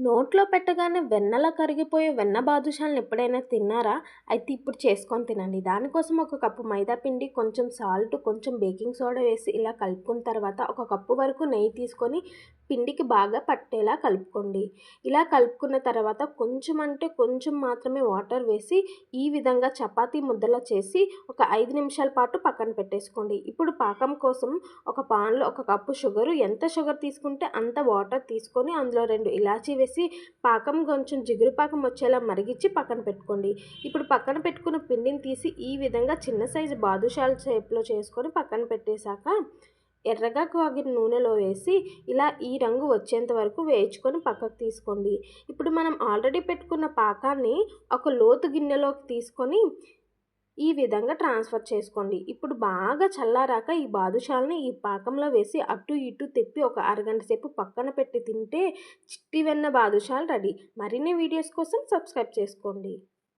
నోట్లో పెట్టగానే వెన్నలా కరిగిపోయే వెన్న బాదుషాలను ఎప్పుడైనా తిన్నారా? అయితే ఇప్పుడు చేసుకొని తినండి. దానికోసం ఒక కప్పు మైదా పిండి కొంచెం సాల్ట్ కొంచెం బేకింగ్ సోడా వేసి ఇలా కలుపుకున్న తర్వాత ఒక కప్పు వరకు నెయ్యి తీసుకొని పిండికి బాగా పట్టేలా కలుపుకోండి. ఇలా కలుపుకున్న తర్వాత కొంచెం అంటే కొంచెం మాత్రమే వాటర్ వేసి ఈ విధంగా చపాతీ ముద్దలా చేసి ఒక ఐదు నిమిషాల పాటు పక్కన పెట్టేసుకోండి. ఇప్పుడు పాకం కోసం ఒక పాన్లో ఒక కప్పు షుగరు ఎంత షుగర్ తీసుకుంటే అంత వాటర్ తీసుకొని అందులో రెండు ఇలాచీ వేసి పాకం కొంచెం జిగురు పాకం వచ్చేలా మరిగించి పక్కన పెట్టుకోండి. ఇప్పుడు పక్కన పెట్టుకున్న పిండిని తీసి ఈ విధంగా చిన్న సైజు బాదుషాల షేప్లో చేసుకొని పక్కన పెట్టేశాక ఎర్రగా కాగిన నూనెలో వేసి ఇలా ఈ రంగు వచ్చేంత వరకు వేయించుకొని పక్కకు తీసుకోండి. ఇప్పుడు మనం ఆల్రెడీ పెట్టుకున్న పాకాన్ని ఒక లోతు గిన్నెలోకి తీసుకొని ఈ విధంగా ట్రాన్స్ఫర్ చేసుకోండి. ఇప్పుడు బాగా చల్లారాక ఈ బాదుషాలని ఈ పాకంలో వేసి అటు ఇటు తిప్పి ఒక అరగంట సేపు పక్కన పెట్టి తింటే చిట్టి వెన్న బాదుషాలు రెడీ. మరిన్ని వీడియోస్ కోసం సబ్స్క్రైబ్ చేసుకోండి.